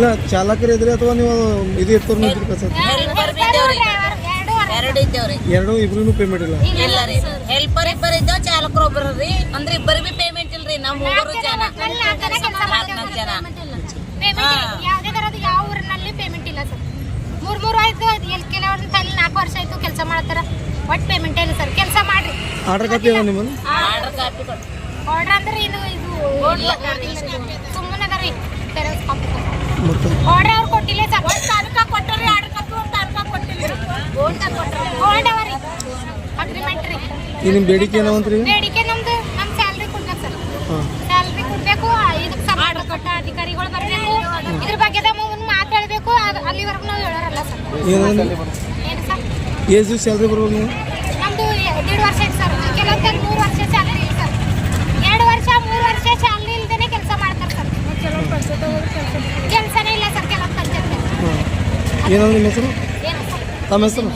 ಇಲ್ಲ ಚಾಲಕರು ಇದ್ರೆ ಅಥವಾ ನೀವು ಇದು ಇರ್ತಾರ ನಿಂತಿರ್ಕ ಸರ್? ಹೆಲ್ಪರ್ ಇದ್ದೇವ್ರಿ ಎರಡು ಇದ್ದೇವ್ರಿ. ಎರಡು ಇಬ್ರು ಪೇಮೆಂಟ್ ಇಲ್ಲ. ಇಲ್ಲ ರೀ. ಹೆಲ್ಪರ್ ಇಬ್ಬರು ಇದ್ದೇವ್ ಚಾಲಕರು ಒಬ್ಬರು ರೀ ಅಂದ್ರೆ ಇಬ್ಬರಿಗೂ ಪೇಮೆಂಟ್ ಇಲ್ರಿ. ನಮ್ಮ ಮೂವರು ಜನ ನಾಲ್ಕು ಜನ ಯಾವುದೇ ತರದ್ದು ಯಾವ ಊರಿನಲ್ಲಿ ಪೇಮೆಂಟ್ ಇಲ್ಲ ಸರ್. ಮೂರ್ ಮೂರು ಆಯ್ತು ಎಲ್ಲಿ ಕೆಲವೊಂದು ತಲೆ ನಾಲ್ಕು ವರ್ಷ ಆಯ್ತು ಕೆಲಸ ಮಾಡ್ತಾರ ಒಟ್ಟು ಪೇಮೆಂಟ್ ಇಲ್ಲ ಸರ್? ಕೆಲಸ ಮಾಡ್ರಿ. ಆರ್ಡರ್ ಕಾಪಿ ಅದ ನಿಮ್ಮಲ್ಲಿ ಆರ್ಡರ್ ಕಾಪಿ ಕೊಟ್ಟು ಆರ್ಡರ್ ಅಂದ್ರೆ ಇದು ಇದು ಸುಮ್ಮನೆ ಅದ ರೀ. ಆರ್ಡರ್ ಅವ್ರು ಕೊಟ್ಟಿಲ್ಲ ಕೊಟ್ಟರಿ ಆರ್ಡರ್ ಕೊಟ್ಟಿಲ್ಲ. ಗೋಲ್ಡ್ ಅಗ್ರಿಮೆಂಟ್ ರೀ. ಈ ನಿಮ್ಮ ಬೇಡಿಕೆ ಏನವಂತ್ರಿ ಬೇಡಿಕೆ ನಮ್ದು. ನಮ್ಮ ಸ್ಯಾಲ್ರಿ ಕೊಡ್ಬೇಕು ಸರ್. ಸ್ಯಾಲ್ರಿ ಕೊಡ್ಬೇಕು ಇದಕ್ಕೆ ಸಂಬಂಧಪಟ್ಟ ಅಧಿಕಾರಿಗಳು ಬರಬೇಕು. ಇದ್ರ ಬಗ್ಗೆ ಒಂದು ಮಾತಾಡಬೇಕು ಅಲ್ಲಿವರೆಗೂ ನಾವು ಹೇಳೋರಲ್ಲ ಸರ್. ಏನು ಸರ್? ದಿವ್ಸ ಸ್ಯಾಲ್ರಿ ಬರ್ಬೋದು ನಮ್ದು ಎರಡು ವರ್ಷ ಐತೆ ಸರ್ ಕೆಲವೊಂದು ಮೂರು ವರ್ಷ ಸ್ಯಾಲ್ರಿ ಇಲ್ಲ ಸರ್ ಎರಡು ವರ್ಷ ಮೂರು ವರ್ಷ ಸ್ಯಾಲ್ರಿ ಇಲ್ದೇನೆ ಕೆಲಸ ಮಾಡ್ತಾರೆ ಸರ್ ಕೆಲಸನೇ ಇಲ್ಲ ಸರ್ ಕೆಲವೊಂದು ಪಂಚಾಯತ್ ಹಾಂ ಏನಂದ್ರೆ ನಿಮ್ಮ ಹೆಸರು? ತಮ್ಮ ಹೆಸರು?